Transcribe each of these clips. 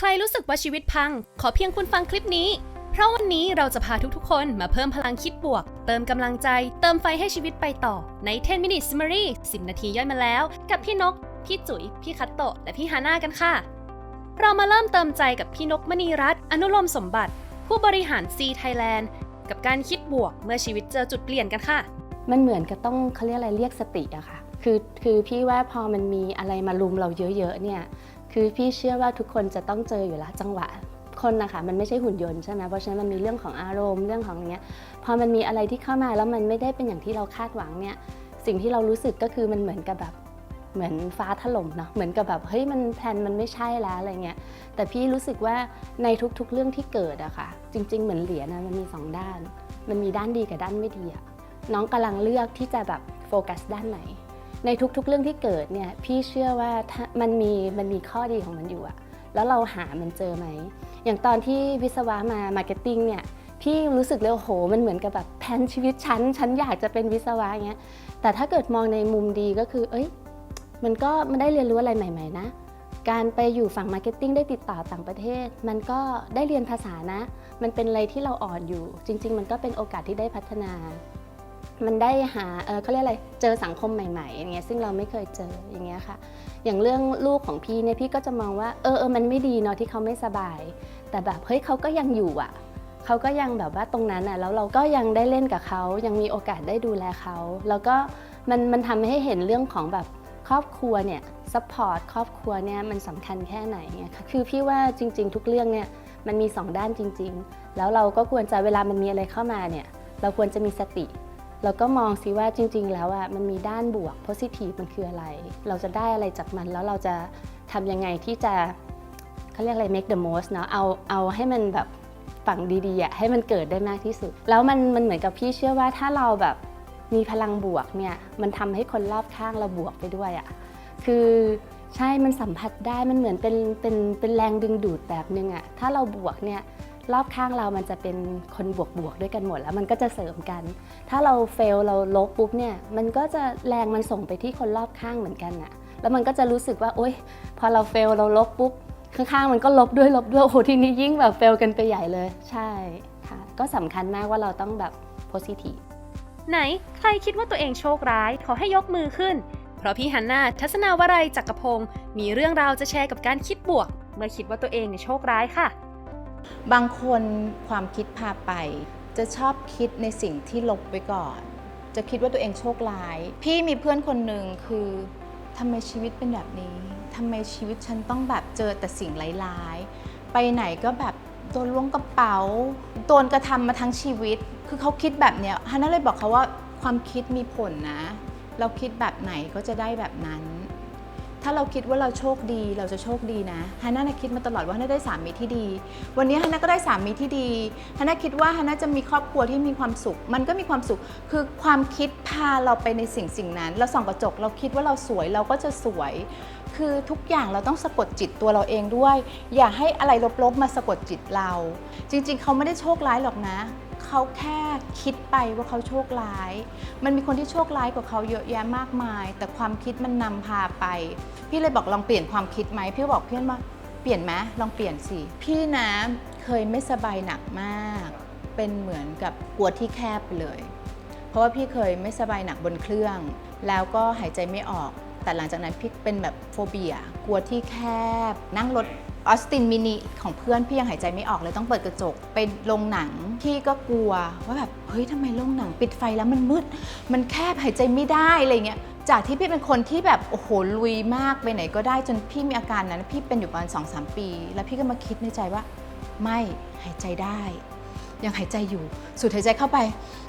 ใครรู้สึกว่าชีวิตพัง ขอเพียงคุณฟังคลิปนี้ เพราะวันนี้เราจะพาทุกๆคนมาเพิ่มพลังคิดบวก เติมกำลังใจ เติมไฟให้ชีวิตไปต่อ ใน 10 minute summary 10 นาทีย่อยมาแล้ว กับพี่นก พี่จุ๋ย พี่คัตโตะ และพี่ฮาน่ากันค่ะ เรามาเริ่มเติมใจกับพี่นกมณีรัตน์อนุโลมสมบัติ ผู้บริหาร C Thailand กับการคิดบวกเมื่อชีวิตเจอจุดเปลี่ยนกันค่ะ มันเหมือนกับต้องเขาเรียกอะไรเรียกสติอะค่ะ คือคือพี่ว่าพอมันมีอะไรมาลุมเราเยอะๆเนี่ย คือพี่เชื่อว่าทุกคนจะต้องเจออยู่แล้วจังหวะคนนะคะมันไม่ใช่หุ่นยนต์ใช่ไหมเพราะฉะนั้นมันมีเรื่องของอารมณ์เรื่องของอย่างเงี้ยพอมันมีอะไรที่เข้ามาแล้วมันไม่ได้เป็นอย่างที่เราคาดหวังเนี่ยสิ่งที่เรารู้สึกก็คือมันเหมือนกับแบบเหมือนฟ้าถล่มเนาะเหมือนกับแบบเฮ้ยมันแพลนมันไม่ใช่แล้วอะไรเงี้ยแต่พี่รู้สึกว่าในทุกๆเรื่องที่เกิดอะค่ะ จริง ๆ เหมือนเหรียญนะมันมีสองด้าน มันมีด้านดีกับด้านไม่ดีอะน้องกำลังเลือกที่จะแบบโฟกัสด้านไหน ในทุกๆเรื่องที่เกิดเนี่ยพี่เชื่อว่ามันมีมันมีข้อดีของมันอยู่อะแล้วเราหามันเจอไหม อย่างตอนที่วิศวะมามาร์เก็ตติ้งเนี่ยพี่รู้สึกเลยโอ้โหมันเหมือนกับแบบแผนชีวิตฉันฉันอยากจะเป็นวิศวะเงี้ยแต่ถ้าเกิดมองในมุมดีก็คือ เอ้ย มันก็มันได้เรียนรู้อะไรใหม่ ๆ นะ การไปอยู่ฝั่งมาร์เก็ตติ้งได้ติดต่อต่างประเทศ มันก็ได้เรียนภาษานะ มันเป็นอะไรที่เราอ่อนอยู่ จริง ๆ มันก็เป็นโอกาสที่ได้พัฒนา มันได้หาเออเขาเรียกอะไร เจอสังคมใหม่ๆอย่างเงี้ยซึ่งเราไม่เคยเจออย่างเงี้ยค่ะ อย่างเรื่องลูกของพี่เนี่ยพี่ก็จะมองว่าเออเออมันไม่ดีเนาะที่เขาไม่สบาย แต่แบบเฮ้ยเขาก็ยังอยู่อะเขาก็ยังแบบว่าตรงนั้นอะแล้วเราก็ยังได้เล่นกับเขายังมีโอกาสได้ดูแลเขาแล้วก็มันมันทำให้เห็นเรื่องของแบบครอบครัวเนี่ยซัพพอร์ตครอบครัวเนี่ยมันสำคัญแค่ไหนเงี้ยคือพี่ว่าจริง ๆ ทุกเรื่องเนี่ยมันมีสองด้านจริง ๆ แล้วเราก็ควรจะเวลามันมีอะไรเข้ามาเนี่ยเราควรจะมีสติ แล้วก็มองซิว่าจริง ๆ แล้วอะมันมีด้านบวก positive มันคืออะไร เราจะได้อะไรจากมันแล้วเราจะทำยังไงที่จะเขาเรียกอะไร make the most เนาะเอาเอาให้มันแบบฝั่งดีๆอะให้มันเกิดได้มากที่สุด แล้วมันมันเหมือนกับพี่เชื่อว่าถ้าเราแบบมีพลังบวกเนี่ยมันทำให้คนรอบข้างเราบวกไปด้วยอะคือใช่มันสัมผัสได้มันเหมือนเป็นเป็นเป็นแรงดึงดูดแบบนึงอะถ้าเราบวกเนี่ย รอบข้างเรามันจะเป็นคนบวกบวกๆด้วยกันหมดแล้วมันก็จะเสริมกัน ถ้าเราเฟลเราลบปุ๊บเนี่ยมันก็จะแรงมันส่งไปที่คนรอบข้างเหมือนกันน่ะแล้วมันก็จะรู้สึกว่าโอ๊ยพอเราเฟลเราลบปุ๊บข้างๆมันก็ลบด้วยลบด้วยโอ้โหทีนี้ยิ่งแบบเฟลกันไปใหญ่เลย ใช่ค่ะก็สำคัญมากว่าเราต้องแบบ positive ไหนใครคิดว่าตัวเองโชคร้ายขอให้ยกมือขึ้น เพราะพี่ฮันน่าทัศนาวรัยจักรพงศ์มีเรื่องราวจะแชร์กับการคิดบวก เมื่อคิดว่าตัวเองเนี่ยโชคร้ายค่ะ บางคนความคิดพาไป จะชอบคิดในสิ่งที่ลบไว้ก่อน จะคิดว่าตัวเองโชคร้าย พี่มีเพื่อนคนหนึ่งคือทำไมชีวิตเป็นแบบนี้ทำไมชีวิตฉันต้องแบบเจอแต่สิ่งร้ายๆ ไปไหนก็แบบโดนล้วงกระเป๋า โดนกระทำมาทั้งชีวิต คือเขาคิดแบบเนี้ยฮันน่าเลยบอกเขาว่าความคิดมีผลนะ เราคิดแบบไหนก็จะได้แบบนั้น ถ้าเราคิดว่าเราโชคดีเราจะโชคดีนะฮันน่าคิดมาตลอดว่าฮันน่าได้สามีที่ดี วันนี้ฮันน่าก็ได้สามีที่ดีฮันน่าคิดว่าฮันน่าจะมีครอบครัวที่มีความสุข มันก็มีความสุข คือความคิดพาเราไปในสิ่งสิ่งนั้น เราส่องกระจกเราคิดว่าเราสวยเราก็จะสวย คือทุกอย่างเราต้องสะกดจิตตัวเราเองด้วย อย่าให้อะไรลบๆมาสะกดจิตเรา จริง ๆ เขาไม่ได้โชคร้ายหรอกนะเขาแค่คิดไปว่าเขาโชคร้าย มันมีคนที่โชคร้ายกว่าเขาเยอะแยะมากมาย แต่ความคิดมันนำพาไป พี่เลยบอกลองเปลี่ยนความคิดไหมพี่บอกเพื่อนว่าเปลี่ยนไหมลองเปลี่ยนสิพี่นะเคยไม่สบายหนักมาก เป็นเหมือนกับกลัวที่แคบไปเลย เพราะว่าพี่เคยไม่สบายหนักบนเครื่อง แล้วก็หายใจไม่ออก แต่หลังจากนั้นพี่เป็นแบบโฟเบีย กลัวที่แคบ นั่งรถออสตินมินิของเพื่อนพี่ยังหายใจไม่ออกเลยต้องเปิดกระจกไปโรงหนังพี่ก็กลัวว่าแบบเฮ้ยทำไมโรงหนังปิดไฟแล้วมันมืด มันแคบหายใจไม่ได้อะไรเงี้ย จากที่พี่เป็นคนที่แบบโอ้โหลุยมากไปไหนก็ได้จนพี่มีอาการนั้น พี่เป็นอยู่ประมาณสองสามปี แล้วพี่ก็มาคิดในใจว่า ไม่หายใจได้ ยังหายใจอยู่ สูดหายใจเข้าไป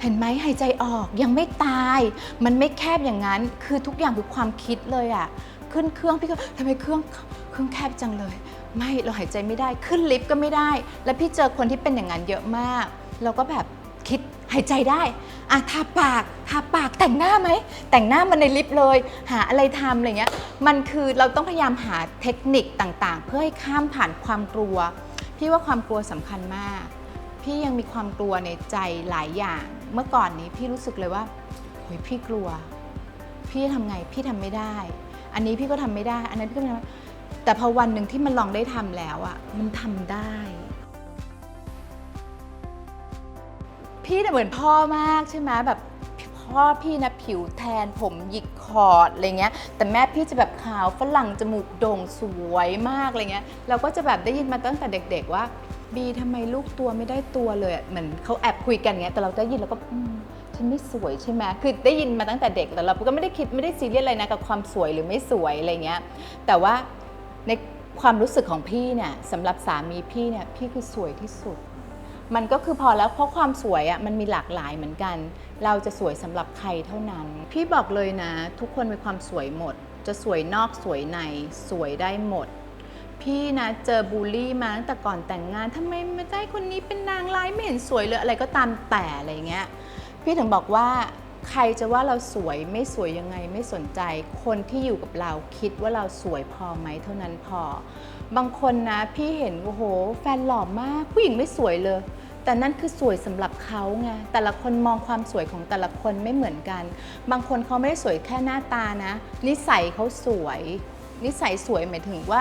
เห็นไหมหายใจออกยังไม่ตาย มันไม่แคบอย่างนั้น คือทุกอย่างคือความคิดเลยอะขึ้นเครื่องพี่ก็ทำไมเครื่องเครื่องแคบจังเลย ไม่เราหายใจไม่ได้ขึ้นลิฟต์ก็ไม่ได้ แล้วพี่เจอคนที่เป็นอย่างนั้นเยอะมาก เราก็แบบคิด หายใจได้อะทาปากทาปากแต่งหน้าไหม แต่งหน้ามันในลิฟต์เลย หาอะไรทำอะไรเงี้ย มันคือเราต้องพยายามหาเทคนิคต่างๆ เพื่อให้ข้ามผ่านความกลัว พี่ว่าความกลัวสำคัญมาก พี่ยังมีความกลัวในใจหลายอย่าง เมื่อก่อนนี้พี่รู้สึกเลยว่าโหยพี่กลัว พี่ทำไงพี่ทำไม่ได้ อันนี้พี่ก็ทำไม่ได้ อันนั้นพี่ก็ทำแต่พอวันหนึ่งที่มันลองได้ทำแล้วอะมันทำได้ พี่เนี่ยเหมือนพ่อมากใช่ไหมแบบพ่อพี่นะผิวแทนผมหยิกคอร์ดอะไรเงี้ย แต่แม่พี่จะแบบขาวฝรั่งจมูกโด่งสวยมากอะไรเงี้ย เราก็จะแบบได้ยินมาตั้งแต่เด็ก ๆ ว่า บีทำไมลูกตัวไม่ได้ตัวเลยอะเหมือนเขาแอบคุยกันเงี้ยแต่เราได้ยินแล้วก็อืมฉันไม่สวยใช่ไหมคือได้ยินมาตั้งแต่เด็กแต่เราก็ไม่ได้คิดไม่ได้ซีเรียสอะไรนะกับความสวยหรือไม่สวยอะไรเงี้ย แต่ว่าในความรู้สึกของพี่เนี่ยสำหรับสามีพี่เนี่ยพี่คือสวยที่สุด มันก็คือพอแล้วเพราะความสวยอะ่ะมันมีหลากหลายเหมือนกัน เราจะสวยสำหรับใครเท่านั้น พี่บอกเลยนะ ทุกคนมีความสวยหมด จะสวยนอกสวยในสวยได้หมด พี่นะเจอบูลลี่มาตั้งแต่ก่อนแต่งงานทำไมไม่ได้คนนี้เป็นนางร้ายไม่เห็นสวยเลยอะไรก็ตามแต่อะไรเงี้ยพี่ถึงบอกว่า ใครจะว่าเราสวยไม่สวยยังไงไม่สนใจ คนที่อยู่กับเราคิดว่าเราสวยพอไหมเท่านั้นพอ บางคนนะพี่เห็นโอ้โห แฟนหล่อมาก ผู้หญิงไม่สวยเลย แต่นั่นคือสวยสำหรับเขาไงแต่ละคนมองความสวยของแต่ละคนไม่เหมือนกัน บางคนเขาไม่ได้สวยแค่หน้าตานะ นิสัยเขาสวย นิสัยสวยหมายถึงว่า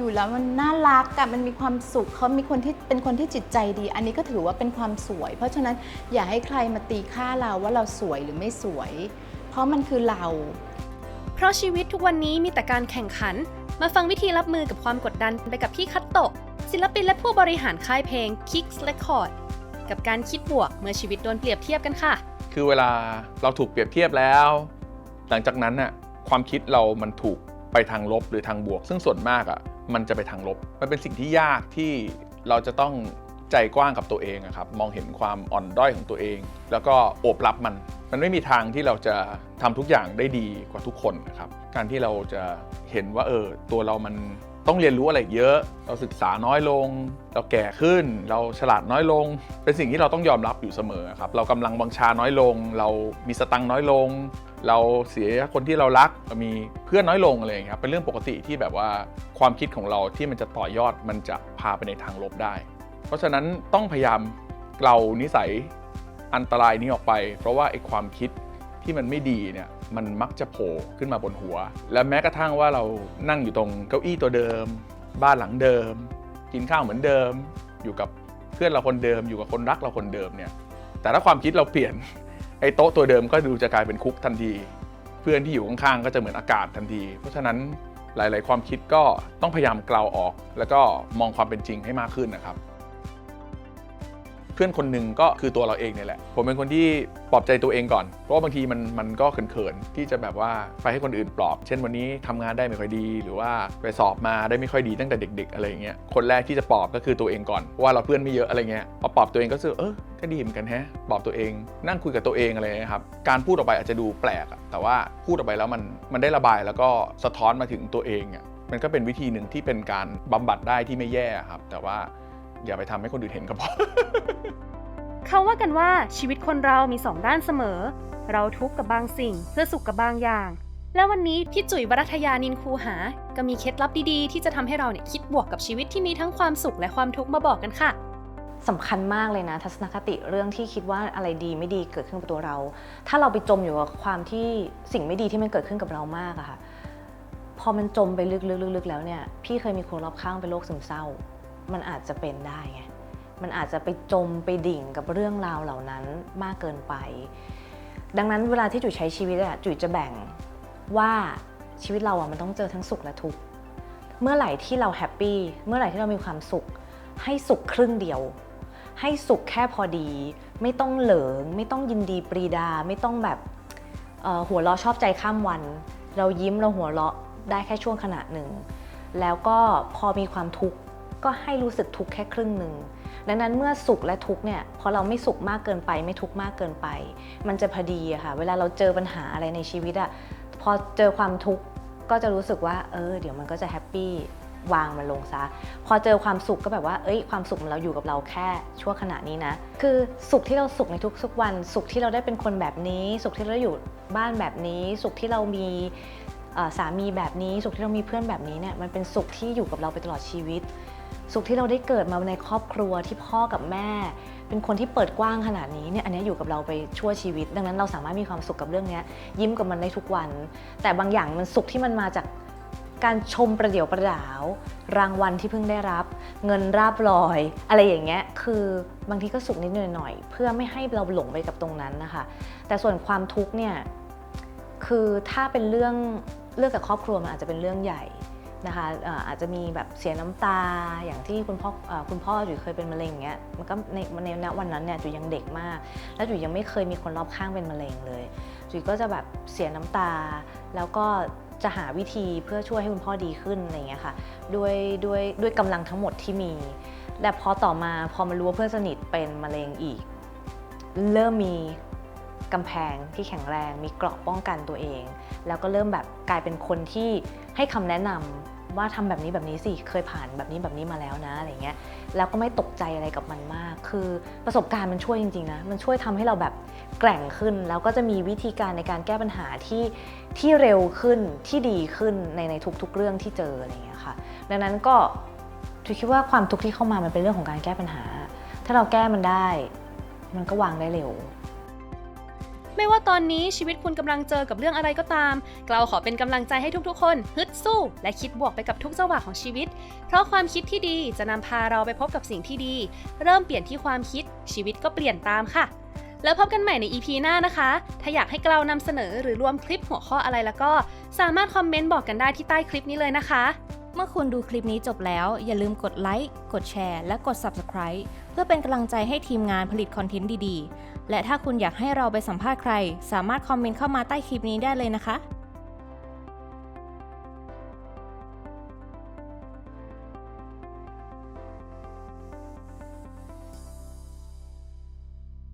อยู่แล้วมันน่ารักอะมันมีความสุขเขามีคนที่เป็นคนที่จิตใจดี อันนี้ก็ถือว่าเป็นความสวย เพราะฉะนั้นอย่าให้ใครมาตีค่าเราว่าเราสวยหรือไม่สวย เพราะมันคือเรา เพราะชีวิตทุกวันนี้มีแต่การแข่งขัน มาฟังวิธีรับมือกับความกดดันไปกับพี่คัตโตะศิลปินและผู้บริหารค่ายเพลง Kicks Record กับการคิดบวกเมื่อชีวิตโดนเปรียบเทียบกันค่ะ คือเวลาเราถูกเปรียบเทียบแล้ว หลังจากนั้นน่ะความคิดเรามันถูกไปทางลบหรือทางบวก ซึ่งส่วนมากอะ มันจะไปทางลบ มันเป็นสิ่งที่ยากที่เราจะต้องใจกว้างกับตัวเองอะครับ มองเห็นความอ่อนด้อยของตัวเอง แล้วก็โอบรับมัน มันไม่มีทางที่เราจะทำทุกอย่างได้ดีกว่าทุกคนนะครับ การที่เราจะเห็นว่าเออตัวเรามัน ต้องเรียนรู้อะไรเยอะ เราศึกษาน้อยลง เราแก่ขึ้น เราฉลาดน้อยลง เป็นสิ่งที่เราต้องยอมรับอยู่เสมอครับ เรากำลังบังชาน้อยลง เรามีสตังน้อยลง เราเสียคนที่เรารักเรามีเพื่อนน้อยลงอะไรอย่างเงี้ยครับ เป็นเรื่องปกติที่แบบว่าความคิดของเราที่มันจะต่อยอดมันจะพาไปในทางลบได้ เพราะฉะนั้นต้องพยายามเกลานิสัยอันตรายนี้ออกไป เพราะว่าไอ้ความคิด ที่มันไม่ดีเนี่ยมันมักจะโผล่ขึ้นมาบนหัว และแม้กระทั่งว่าเรานั่งอยู่ตรงเก้าอี้ตัวเดิม บ้านหลังเดิม กินข้าวเหมือนเดิม อยู่กับเพื่อนเราคนเดิม อยู่กับคนรักเราคนเดิมเนี่ยแต่ถ้าความคิดเราเปลี่ยนไอ้โต๊ะตัวเดิมก็ดูจะกลายเป็นคุกทันที เพื่อนที่อยู่ข้างๆก็จะเหมือนอากาศทันที เพราะฉะนั้นหลาย ๆ ความคิดก็ต้องพยายามกลาวออก แล้วก็มองความเป็นจริงให้มากขึ้นนะครับ พื่อนคนหนึ่งก็คือตัวเราเองเนี่ยแหละ ผมเป็นคนที่ปลอบใจตัวเองก่อน เพราะว่าบางทีมันมันก็เขินๆที่จะแบบว่าไปให้คนอื่นปลอบ เช่นวันนี้ทำงานได้ไม่ค่อยดี หรือว่าไปสอบมาได้ไม่ค่อยดีตั้งแต่เด็ก ๆ อะไรอย่างเงี้ย คนแรกที่จะปลอบก็คือตัวเองก่อนเพราะว่าเราเพื่อนไม่เยอะอะไรเงี้ยพอปลอบตัวเองก็รู้สึกเออก็ดีเหมือนกันแฮะปลอบตัวเอง นั่งคุยกับตัวเองอะไรเงี้ยครับ การพูดออกไปอาจจะดูแปลกแต่ว่าพูดออกไปแล้วมันมันได้ระบายแล้วก็สะท้อนมาถึงตัวเองอะมันก็เป็นวิธีหนึ่งที่เป็นการบำบัดได้ที่ไม่แย่ครับ แต่ว่า อย่าไปทำให้คนอื่นเห็นก็พอเขาว่ากันว่าชีวิตคนเรามีสองด้านเสมอ เราทุกข์กับบางสิ่งเพื่อสุขกับบางอย่าง แล้ววันนี้พี่จุ๋ยวรัทยานินคูหา ก็มีเคล็ดลับดีๆ ที่จะทำให้เราเนี่ยคิดบวกกับชีวิตที่มีทั้งความสุขและความทุกข์มาบอกกันค่ะสำคัญมากเลยนะ ทัศนคติเรื่องที่คิดว่าอะไรดีไม่ดีเกิดขึ้นกับตัวเรา ถ้าเราไปจมอยู่กับความที่สิ่งไม่ดีที่มันเกิดขึ้นกับเรามากอะค่ะ พอมันจมไปลึกๆๆๆแล้วเนี่ย พี่เคยมีคนรอบข้างเป็นโรคซึมเศร้า มันอาจจะเป็นได้ไง มันอาจจะไปจมไปดิ่งกับเรื่องราวเหล่านั้นมากเกินไป ดังนั้นเวลาที่จุ๋ยใช้ชีวิตอะจุ๋ยจะแบ่งว่าชีวิตเราอะมันต้องเจอทั้งสุขและทุกข์ เมื่อไหร่ที่เราแฮปปี้ เมื่อไหร่ที่เรามีความสุข ให้สุขครึ่งเดียว ให้สุขแค่พอดี ไม่ต้องเหลิง ไม่ต้องยินดีปรีดา ไม่ต้องแบบหัวเราะชอบใจข้ามวัน เรายิ้มเราหัวเราะได้แค่ช่วงขณะหนึ่ง แล้วก็พอมีความทุกข์ ก็ให้รู้สึกทุกข์แค่ครึ่งหนึ่งดังนั้นเมื่อสุขและทุกข์เนี่ยพอเราไม่สุขมากเกินไป ไม่ทุกข์มากเกินไป มันจะพอดีอะค่ะ เวลาเราเจอปัญหาอะไรในชีวิตอะพอเจอความทุกข์ก็จะรู้สึกว่า เออ เดี๋ยวมันก็จะแฮปปี้วางมันลงซะ พอเจอความสุขก็แบบว่า เอ้ย ความสุขมันเราอยู่กับเราแค่ชั่วขณะนี้นะ คือสุขที่เราสุขในทุกๆวัน สุขที่เราได้เป็นคนแบบนี้ สุขที่เราอยู่บ้านแบบนี้ สุขที่เรามีสามีแบบนี้ สุขที่เรามีเพื่อนแบบนี้เนี่ย มันเป็นสุขที่อยู่กับเราไปตลอดชีวิต สุขที่เราได้เกิดมาในครอบครัวที่พ่อกับแม่ เป็นคนที่เปิดกว้างขนาดนี้เนี่ยอันนี้อยู่กับเราไปชั่วชีวิต ดังนั้นเราสามารถมีความสุขกับเรื่องนี้ยิ้มกับมันได้ทุกวัน แต่บางอย่างมันสุขที่มันมาจากการชมประเดี๋ยวประดาว รางวัลที่เพิ่งได้รับ เงินราบลอย อะไรอย่างเงี้ยคือบางทีก็สุขนิดหน่อย เพื่อไม่ให้เราหลงไปกับตรงนั้นนะคะ แต่ส่วนความทุกข์เนี่ยคือถ้าเป็นเรื่องเรื่องกับครอบครัวมันอาจจะเป็นเรื่องใหญ่ นะคะอาจจะมีแบบเสียน้ำตาอย่างที่คุณพ่อคุณพ่อจุ๋ยเคยเป็นมะเร็งอย่างเงี้ยมันก็ในในณวันนั้นเนี่ยจุ๋ยยังเด็กมาก แล้วจุ๋ยยังไม่เคยมีคนรอบข้างเป็นมะเร็งเลยจุ๋ยก็จะแบบเสียน้ำตา แล้วก็จะหาวิธีเพื่อช่วยให้คุณพ่อดีขึ้นอะไรเงี้ยค่ะด้วยด้วยด้วยกำลังทั้งหมดที่มีและพอต่อมาพอมารู้ว่าเพื่อนสนิทเป็นมะเร็งอีก เริ่มมีกำแพงที่แข็งแรง มีเกราะป้องกันตัวเอง แล้วก็เริ่มแบบกลายเป็นคนที่ให้คำแนะนำ ว่าทำแบบนี้แบบนี้สิเคยผ่านแบบนี้แบบนี้มาแล้วนะอะไรเงี้ยแล้วก็ไม่ตกใจอะไรกับมันมาก คือประสบการณ์มันช่วยจริงๆนะมันช่วยทำให้เราแบบแกร่งขึ้น แล้วก็จะมีวิธีการในการแก้ปัญหาที่ที่เร็วขึ้นที่ดีขึ้นในในทุกๆเรื่องที่เจออะไรเงี้ยค่ะ ดังนั้นก็จุยคิดว่าความทุกข์ที่เข้ามามันเป็นเรื่องของการแก้ปัญหา ถ้าเราแก้มันได้ มันก็วางได้เร็ว ไม่ว่าตอนนี้ชีวิตคุณกำลังเจอกับเรื่องอะไรก็ตาม เราขอเป็นกำลังใจให้ทุกๆ คนฮึดสู้ และคิดบวกไปกับทุกจังหวะของชีวิต เพราะความคิดที่ดีจะนำพาเราไปพบกับสิ่งที่ดี เริ่มเปลี่ยนที่ความคิด ชีวิตก็เปลี่ยนตามค่ะ แล้วพบกันใหม่ใน EP หน้านะคะ ถ้าอยากให้เรานำเสนอหรือรวมคลิปหัวข้ออะไรแล้วก็ สามารถคอมเมนต์บอกกันได้ที่ใต้คลิปนี้เลยนะคะเมื่อคุณดูคลิปนี้จบแล้ว อย่าลืมกดไลค์ กดแชร์ และกด Subscribe เพื่อเป็นกำลังใจให้ทีมงานผลิตคอนเทนต์ดีๆ และถ้าคุณอยากให้เราไปสัมภาษณ์ใคร สามารถคอมเมนต์เข้ามาใต้คลิปนี้ได้เลยนะคะ